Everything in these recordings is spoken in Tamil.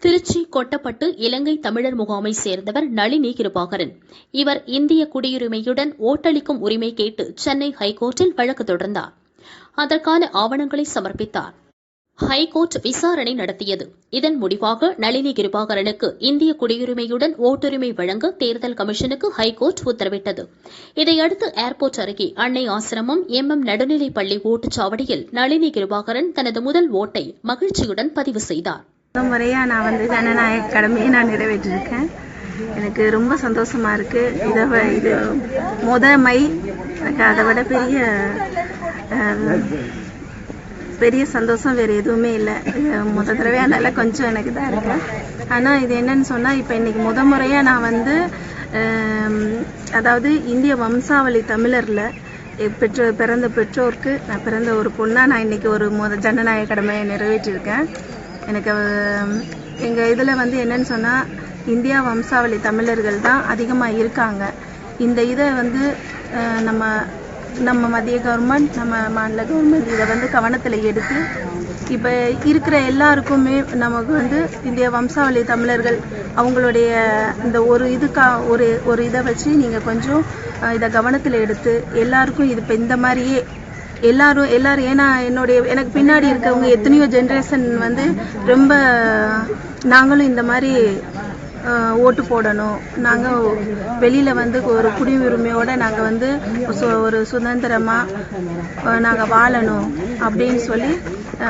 திருச்சி கொட்டப்பட்டு இலங்கை தமிழர் முகாமை சேர்ந்தவர் நளினி கிருபாகரன். இவர் இந்திய குடியுரிமையுடன் ஓட்டளிக்கும் உரிமை கேட்டு சென்னை ஹைகோர்ட்டில் வழக்கு தொடர்ந்தார். அதற்கான ஆவணங்களை சமர்ப்பித்தார். ஹைகோர்ட் விசாரணை நடத்தியது. இதன் முடிவாக நளினி கிருபாகரனுக்கு இந்திய குடியுரிமையுடன் ஓட்டுரிமை வழங்க தேர்தல் கமிஷனுக்கு ஹைகோர்ட் உத்தரவிட்டது. இதையடுத்து ஏர்போர்ட் அருகே அன்னை ஆசிரமம் எம் எம் நடுநிலைப்பள்ளி ஓட்டுச்சாவடியில் நளினி கிருபாகரன் தனது முதல் ஓட்டை மகிழ்ச்சியுடன் பதிவு செய்தார். முதல் முறையாக நான் வந்து ஜனநாயக கடமையை நான் நிறைவேற்றிருக்கேன். எனக்கு ரொம்ப சந்தோஷமா இருக்கு. இதை இது முதமை எனக்கு அதை விட பெரிய பெரிய சந்தோஷம் வேறு எதுவுமே இல்லை. முத தடவையா அதனால கொஞ்சம் எனக்கு தான் இருக்கேன் ஆனால் இது என்னன்னு சொன்னால் இப்போ இன்றைக்கி முத முறையாக நான் வந்து அதாவது இந்திய வம்சாவளி தமிழரில் பெற்றோர் பெற்ற பிறந்த பெற்றோருக்கு நான் பிறந்த ஒரு பொண்ணாக நான் இன்றைக்கி ஒரு முத ஜனநாயக கடமையை நிறைவேற்றியிருக்கேன் எனக்கு எங்கள் இதில் வந்து என்னன்னு சொன்னால் இந்தியா வம்சாவளி தமிழர்கள் தான் அதிகமாக இருக்காங்க. இந்த இதை வந்து நம்ம நம்ம மத்திய கவர்மெண்ட் நம்ம மாநில கவர்மெண்ட் இதை வந்து கவனத்தில் எடுத்து இப்போ இருக்கிற எல்லாருக்குமே நமக்கு வந்து இந்திய வம்சாவளி தமிழர்கள் அவங்களுடைய இந்த ஒரு இதுக்கா ஒரு ஒரு இதை வச்சு நீங்கள் கொஞ்சம் இதை கவனத்தில் எடுத்து எல்லாருக்கும் இது இப்போ இந்த மாதிரியே எல்லாரும் எல்லாரும் ஏன்னா என்னுடைய எனக்கு பின்னாடி இருக்கவங்க எத்தனையோ ஜென்ரேஷன் வந்து ரொம்ப நாங்களும் இந்த மாதிரி ஓட்டு போடணும். நாங்கள் வெளியில் வந்து ஒரு குடியுரிமையோட நாங்கள் வந்து சு- ஒரு சுதந்திரமாக நாங்கள் வாழணும் அப்படின்னு சொல்லி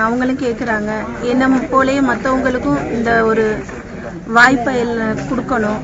அவங்களும் கேட்குறாங்க என்ன போலே மற்றவங்களுக்கும் இந்த ஒரு வாய்ப்பை எல்லாம் கொடுக்கணும்.